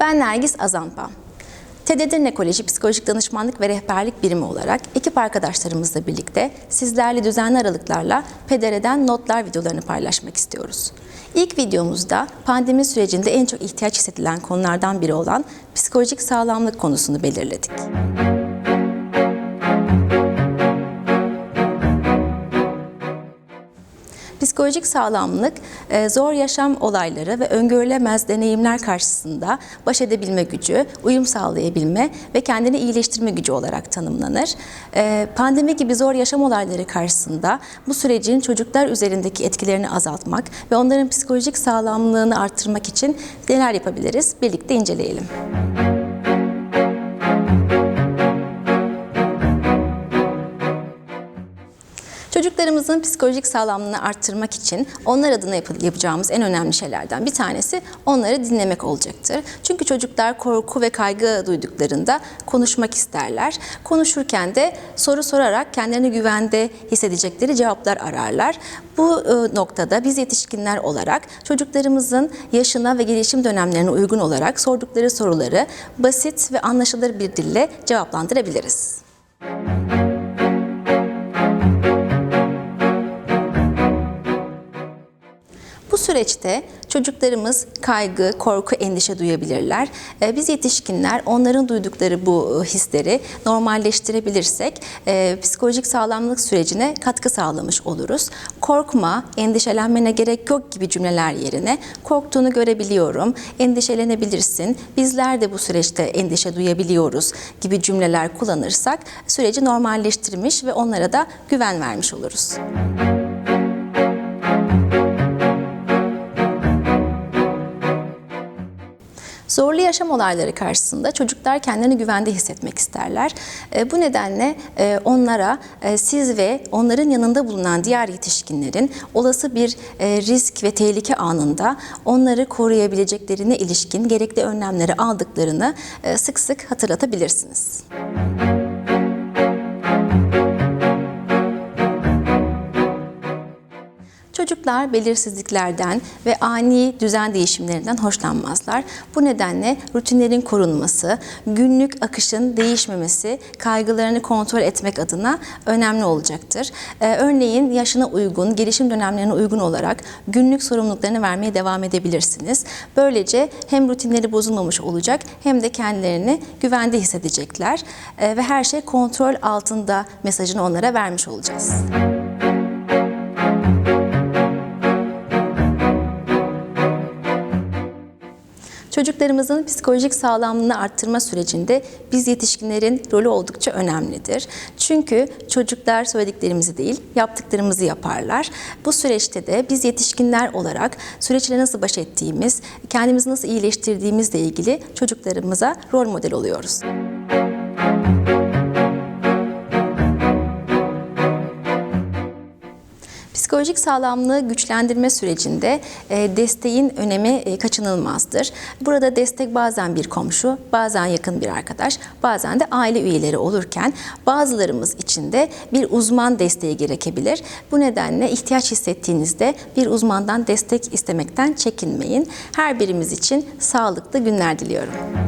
Ben Nergis Azanpan. TED Edirne Koleji Psikolojik Danışmanlık ve Rehberlik Birimi olarak ekip arkadaşlarımızla birlikte sizlerle düzenli aralıklarla PDR'den notlar videolarını paylaşmak istiyoruz. İlk videomuzda pandemi sürecinde en çok ihtiyaç hissedilen konulardan biri olan psikolojik sağlamlık konusunu belirledik. Psikolojik sağlamlık, e, zor yaşam olayları ve öngörülemez deneyimler karşısında baş edebilme gücü, uyum sağlayabilme ve kendini iyileştirme gücü olarak tanımlanır. E, Pandemi gibi zor yaşam olayları karşısında bu sürecin çocuklar üzerindeki etkilerini azaltmak ve onların psikolojik sağlamlığını arttırmak için neler yapabiliriz? Birlikte inceleyelim. Çocuklarımızın psikolojik sağlamlığını arttırmak için onlar adına yap- yapacağımız en önemli şeylerden bir tanesi onları dinlemek olacaktır. Çünkü çocuklar korku ve kaygı duyduklarında konuşmak isterler. Konuşurken de soru sorarak kendilerini güvende hissedecekleri cevaplar ararlar. Bu e, noktada biz yetişkinler olarak çocuklarımızın yaşına ve gelişim dönemlerine uygun olarak sordukları soruları basit ve anlaşılır bir dille cevaplandırabiliriz. Süreçte çocuklarımız kaygı, korku, endişe duyabilirler. Ee, Biz yetişkinler onların duydukları bu e, hisleri normalleştirebilirsek e, psikolojik sağlamlık sürecine katkı sağlamış oluruz. Korkma, endişelenmene gerek yok gibi cümleler yerine korktuğunu görebiliyorum, endişelenebilirsin, bizler de bu süreçte endişe duyabiliyoruz gibi cümleler kullanırsak süreci normalleştirmiş ve onlara da güven vermiş oluruz. Zorlu yaşam olayları karşısında çocuklar kendilerini güvende hissetmek isterler. E, bu nedenle e, onlara e, siz ve onların yanında bulunan diğer yetişkinlerin olası bir risk ve tehlike anında onları koruyabileceklerine ilişkin gerekli önlemleri aldıklarını sık sık hatırlatabilirsiniz. Çocuklar belirsizliklerden ve ani düzen değişimlerinden hoşlanmazlar. Bu nedenle rutinlerin korunması, günlük akışın değişmemesi kaygılarını kontrol etmek adına önemli olacaktır. Ee, örneğin yaşına uygun, gelişim dönemlerine uygun olarak günlük sorumluluklarını vermeye devam edebilirsiniz. Böylece hem rutinleri bozulmamış olacak hem de kendilerini güvende hissedecekler Ee, ve her şey kontrol altında mesajını onlara vermiş olacağız. Çocuklarımızın psikolojik sağlamlığını arttırma sürecinde biz yetişkinlerin rolü oldukça önemlidir. Çünkü çocuklar söylediklerimizi değil, yaptıklarımızı yaparlar. Bu süreçte de biz yetişkinler olarak süreçle nasıl baş ettiğimiz, kendimizi nasıl iyileştirdiğimizle ilgili çocuklarımıza rol model oluyoruz. Psikolojik sağlamlığı güçlendirme sürecinde e, desteğin önemi e, kaçınılmazdır. Burada destek bazen bir komşu, bazen yakın bir arkadaş, bazen de aile üyeleri olurken bazılarımız için de bir uzman desteği gerekebilir. Bu nedenle ihtiyaç hissettiğinizde bir uzmandan destek istemekten çekinmeyin. Her birimiz için sağlıklı günler diliyorum.